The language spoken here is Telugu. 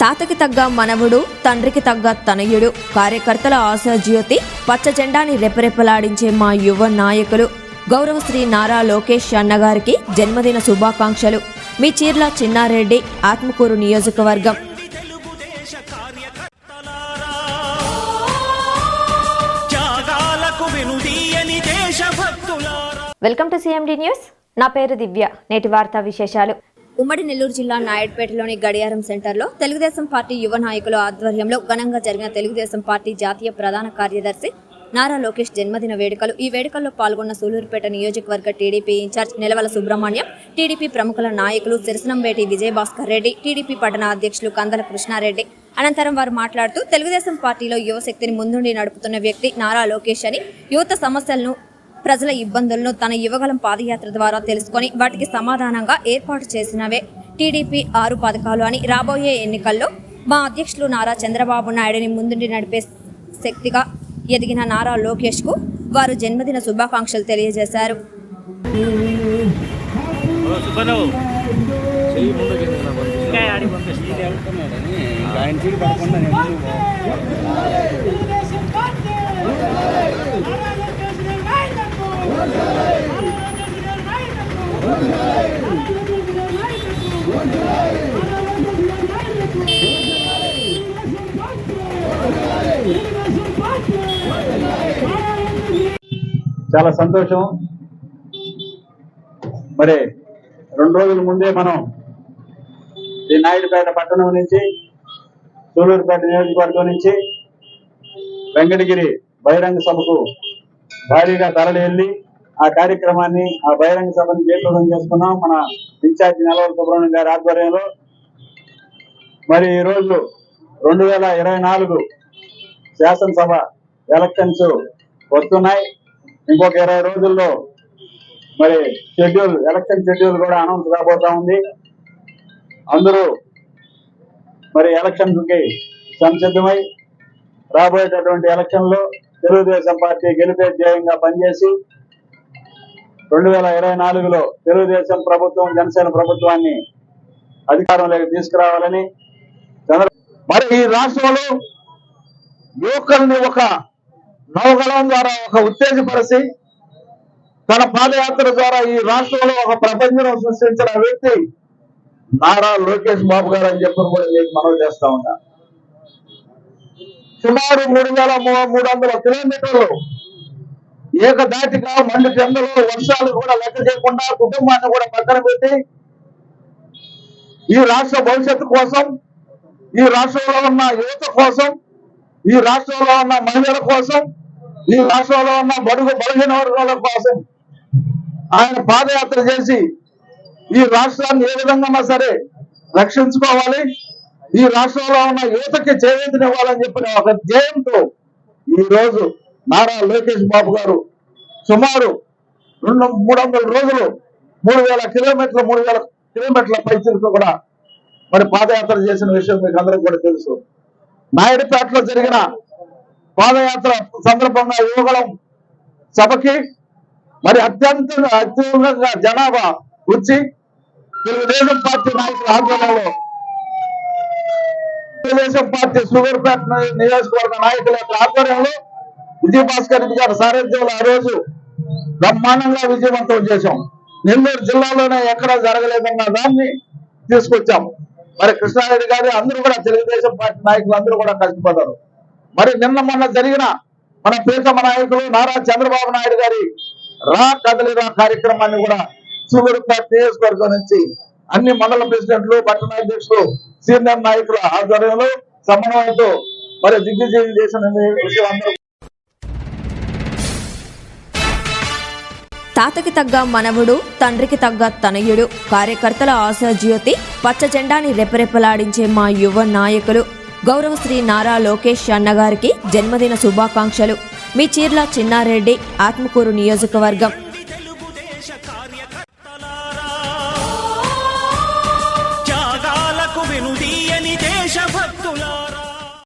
తాతకి తగ్గ మనవుడు తండ్రికి తగ్గ తనయుడు. కార్యకర్తల ఆశాజ్యోతి పచ్చ జెండాని రెపరెపలాడించే మా యువ నాయకులు. గౌరవశ్రీ నారా లోకేష్ అన్నగారికి జన్మదిన శుభాకాంక్షలు. మీ చీర్ల చిన్నారెడ్డి ఆత్మకూరు నియోజకవర్గం. Welcome to CMD news. నా పేరు దివ్య. నేటి వార్తా విశేషాలు. ఉమ్మడి నెల్లూరు జిల్లా నాయుడుపేటలోని గడియారం సెంటర్లో తెలుగుదేశం పార్టీ యువ నాయకుల ఆధ్వర్యంలో ఘనంగా జరిగిన తెలుగుదేశం పార్టీ జాతీయ ప్రధాన కార్యదర్శి నారా లోకేష్ జన్మదిన వేడుకలు. ఈ వేడుకల్లో పాల్గొన్న సూలూరుపేట నియోజకవర్గ TDP incharge Nelavala Subrahmanyam TDP ప్రముఖుల నాయకులు సిరసనంబేటి విజయభాస్కర్ రెడ్డి టీడీపీ పట్టణ అధ్యక్షులు కందల కృష్ణారెడ్డి. అనంతరం వారు మాట్లాడుతూ తెలుగుదేశం పార్టీలో యువశక్తిని ముందుండి నడుపుతున్న వ్యక్తి నారా లోకేష్ అని యువత సమస్యలను ప్రజల ఇబ్బందులను తన యువగలం పాదయాత్ర ద్వారా తెలుసుకొని వాటికి సమాధానంగా ఏర్పాటు చేసినవే టీడీపీ ఆరు పథకాలు అని రాబోయే ఎన్నికల్లో మా అధ్యక్షులు నారా చంద్రబాబు నాయుడుని ముందుండి నడిపే శక్తిగా ఎదిగిన నారా లోకేష్కు వారు జన్మదిన శుభాకాంక్షలు తెలియజేశారు. ఆయన చాలా సంతోషం. మరి రెండు రోజుల ముందే మనం ఈ నాయుడుపేట పట్టణం నుంచి సూలూరుపేట నియోజకవర్గం నుంచి వెంకటగిరి బహిరంగ సభకు భారీగా తరలి వెళ్ళి ఆ కార్యక్రమాన్ని ఆ బహిరంగ సభను జయప్రదం చేసుకున్నాం. మన ఇన్ఛార్జి నెలవల సుబ్రహ్మణ్యం గారి ఆధ్వర్యంలో. మరి ఈ రోజు రెండు వేల ఇరవై నాలుగు శాసనసభ ఎలక్షన్స్ వస్తున్నాయి. ఇంకొక ఇరవై రోజుల్లో మరి షెడ్యూల్ ఎలక్షన్ షెడ్యూల్ కూడా అనౌన్స్ కాబోతా ఉంది. అందరూ మరి ఎలక్షన్కి సంసిద్ధమై రాబోయేటటువంటి ఎలక్షన్లో తెలుగుదేశం పార్టీ గెలిపే ధ్యేయంగా పనిచేసి రెండు వేల ఇరవై నాలుగులో తెలుగుదేశం ప్రభుత్వం జనసేన ప్రభుత్వాన్ని అధికారంలోకి తీసుకురావాలని మరి ఈ రాష్ట్రంలో యువకుల్ని ఒక నవగలం ద్వారా ఒక ఉత్తేజపరిచి తన పాదయాత్ర ద్వారా ఈ రాష్ట్రంలో ఒక ప్రపంచం సృష్టించిన వ్యక్తి నారా లోకేష్ బాబు గారు అని చెప్పని కూడా మీకు మనవి చేస్తా ఉన్నా. సుమారు మూడు వేల మూడు వందల కిలోమీటర్లు ఏకదాటిగా మండు చెందలు వర్షాలు కూడా లెక్క చేయకుండా కుటుంబాన్ని కూడా పక్కన పెట్టి ఈ రాష్ట్ర భవిష్యత్తు కోసం ఈ రాష్ట్రంలో ఉన్న యువత కోసం ఈ రాష్ట్రంలో ఉన్న మహిళల కోసం ఈ రాష్ట్రంలో ఉన్న బడుగు బలహీన వర్గాల కోసం ఆయన పాదయాత్ర చేసి ఈ రాష్ట్రాన్ని ఏ విధంగా సరే రక్షించుకోవాలి. ఈ రాష్ట్రంలో ఉన్న యువతకి చేయూతనివ్వాలని చెప్పిన ఒక ధ్యేయంతో ఈ రోజు నారా లోకేష్ బాబు గారు సుమారు రెండు మూడు వందల రోజులు మూడు వేల కిలోమీటర్ల మూడు వేల కిలోమీటర్ల పైచలతో కూడా మరి పాదయాత్ర చేసిన విషయం మీకు అందరికీ కూడా తెలుసు. నాయుడుపేటలో జరిగిన పాదయాత్ర సందర్భంగా యువగలం సభకి మరి అత్యంత అత్యున్నతంగా జనాభా వచ్చి తెలుగుదేశం పార్టీ నాయకుల ఆధ్వర్యంలో తెలుగుదేశం పార్టీ సూగర్పేట నియోజకవర్గ నాయకుల యొక్క ఆధ్వర్యంలో విజయభాస్కర్ రెడ్డి గారి సారథ్యంలో ఆ రోజు బ్రహ్మాండంగా విజయవంతం చేశాం. నెల్లూరు జిల్లాలోనే ఎక్కడా జరగలేదన్న దాన్ని తీసుకొచ్చాం. మరి కృష్ణారెడ్డి గారు అందరూ కూడా తెలుగుదేశం పార్టీ నాయకులు అందరూ కూడా కష్టపడ్డారు. మరి నిన్న మొన్న జరిగిన మన ప్రీతమ నాయకులు నారా చంద్రబాబు నాయుడు గారి రా కదలిరా కార్యక్రమాన్ని కూడా సూలూరుపేట నియోజకవర్గం నుంచి అన్ని మండల ప్రెసిడెంట్లు పట్టణాధ్యక్షులు సీనియర్ నాయకుల ఆధ్వర్యంలో సమన్వయంతో మరి దిగ్విజయం చేసిన విషయం అందరూ తాతకి తగ్గ మనవుడు తండ్రికి తగ్గ తనయుడు. కార్యకర్తల ఆశాజ్యోతి పచ్చ జెండాని రెపరెపలాడించే మా యువ నాయకులు. గౌరవశ్రీ నారా లోకేష్ అన్నగారికి జన్మదిన శుభాకాంక్షలు. మీ చీర్ల చిన్నారెడ్డి ఆత్మకూరు నియోజకవర్గం.